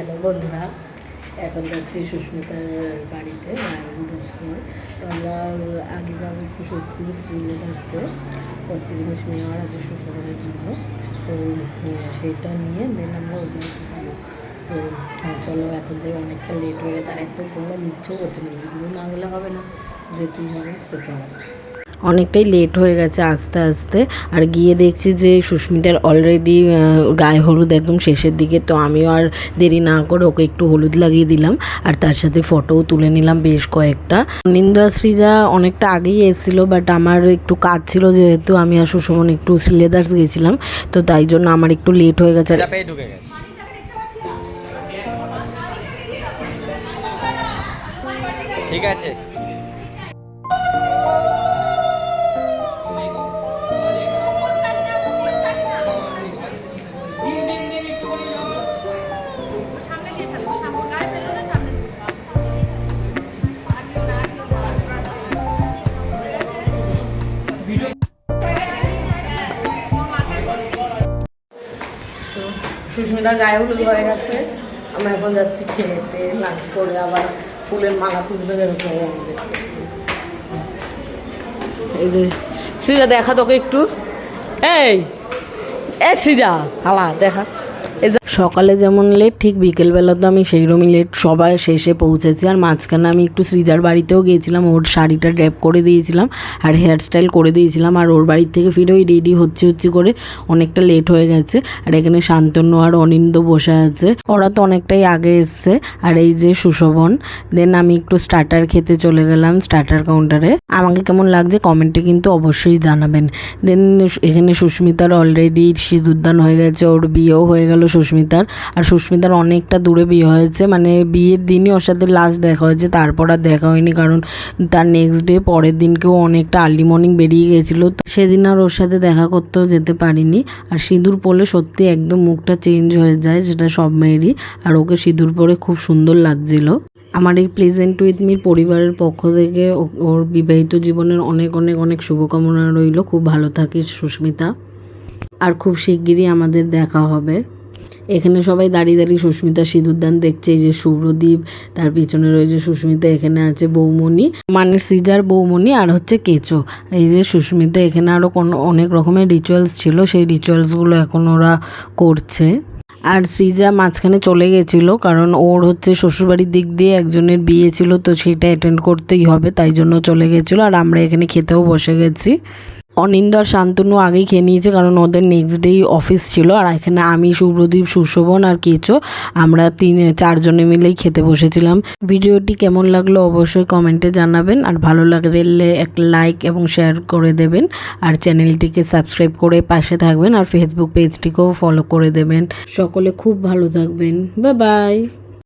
Hello বন্ধুরা এখন যাচ্ছি সুস্মিতার বাড়িতে তো আমরা আগে যাব সত্যি শ্রীলেদার্সে কয়েকটি জিনিস নেওয়ার আছে সুসরণের জন্য। তো উম, সেটা নিয়ে দেন আমরা বাড়িতে যাব। তো হ্যাঁ, চলো এখন যে অনেকটা লেট হয়ে গেছে আর এত কোনো ইচ্ছেও হচ্ছে না এগুলো না হলে হবে না যেতেই হবে তো চলো। অনেকটাই লেট হয়ে গেছে আস্তে আস্তে। আর গিয়ে দেখছি যে সুস্মিতার অলরেডি গায়ে হলুদ একদম শেষের দিকে, তো আমিও আর দেরি না করে ওকে একটু হলুদ লাগিয়ে দিলাম। আর তার সাথে ফটোও তুলে নিলাম বেশ কয়েকটা। নিন্দা শ্রীজা অনেকটা আগেই এসেছিল বাট আমার একটু কাজ ছিল যেহেতু আমি আর সুষমন একটু সিলেদার্স গেছিলাম, তো তাই জন্য আমার একটু লেট হয়ে গেছে। ঢুকে গেছে। ঠিক আছে। তো সুস্মিতার গায়ে হলুদ হয়ে গেছে। আমরা এখন যাচ্ছি খেতে লাঞ্চ করে আবার ফুলের মালা খুঁজতে আমাদের। এই যে সৃজা, দেখা তোকে একটু। এই এ সৃজা, হালা, দেখা। সকালে যেমন লেট ঠিক বিকেলবেলা তো আমি সেইরকমই লেট সবার শেষে পৌঁছেছি আর মাঝখানে আমি একটু সৃজার বাড়িতেও গিয়েছিলাম। ওর শাড়িটা ড্র্যাপ করে দিয়েছিলাম আর হেয়ার স্টাইল করে দিয়েছিলাম আর ওর বাড়ির থেকে ফিরে ওই রেডি হচ্ছে হচ্ছে করে অনেকটা লেট হয়ে গেছে। আর এখানে শান্তনু আর অনিন্দ বসে আছে। ওরা তো অনেকটাই আগে এসছে। আর এই যে সুশোভন দেন আমি একটু স্টার্টার খেতে চলে গেলাম স্টার্টার কাউন্টারে আমাকে কেমন লাগছে কমেন্টে কিন্তু অবশ্যই জানাবেন। দেন এখানে সুস্মিতার অলরেডি সিঁদুরদান হয়ে গেছে, ওর বিয়েও হয়ে গেল সুস্মিতার। আর সুস্মিতার অনেকটা দূরে বিয়ে হয়েছে। মানে বিয়ের দিনই ওর সাথে লাস্ট দেখা হয়েছে। তারপর আর দেখা হয়নি কারণ তার নেক্সট ডে পরের দিনকেও অনেকটা আর্লি মর্নিং বেরিয়ে গেছিল। সেদিন আর ওর সাথে দেখা করতেও যেতে পারিনি। আর সিঁদুর পরলে সত্যি একদম মুখটা চেঞ্জ হয়ে যায় সেটা সব মেয়েরই। আর ওকে সিঁদুর পরে খুব সুন্দর লাগছিল। আমার এই প্লেজেন্ট উইথ মির পরিবারের পক্ষ থেকে ওর বিবাহিত জীবনের অনেক অনেক অনেক শুভকামনা রইল। খুব ভালো থাকিস সুস্মিতা। আর খুব শিগগিরই আমাদের দেখা হবে। এখানে সবাই দাঁড়িয়ে দাঁড়িয়ে সুস্মিতা সিঁদুরদান দেখছে এই যে শুভ্রদীপ, তার পিছনে রয়েছে সুস্মিতা, এখানে আছে বৌমণি মানে সিজার বৌমণি আর হচ্ছে কেচো। এই যে সুস্মিতা, এখানে আরও কোনো, অনেক রকমের রিচুয়ালস ছিল, সেই রিচুয়ালসগুলো এখন ওরা করছে। আর শ্রীজা মাঝখানে চলে গেছিল, কারণ ওর হচ্ছে শ্বশুরবাড়ির দিক দিয়ে একজনের বিয়ে ছিল, তো সেটা অ্যাটেন্ড করতেই হবে, তাই জন্য চলে গেছিল, আর আমরা এখানে খেতেও বসে গেছি। অনিন্দ আর শান্তনু আগেই খেয়ে নিয়েছে কারণ ওদের নেক্সট ডেই অফিস ছিল আর এখানে আমি শুভ্রদীপ সুশোভন আর কেচো আমরা তিন, চারজনে মিলেই খেতে বসেছিলাম। ভিডিওটি কেমন লাগল অবশ্যই কমেন্টে জানাবেন আর ভালো লাগলে এক লাইক এবং শেয়ার করে দেবেন আর চ্যানেলটিকে সাবস্ক্রাইব করে পাশে থাকবেন আর ফেসবুক পেজটিকেও ফলো করে দেবেন। সকলে খুব ভালো থাকবেন। বা বাই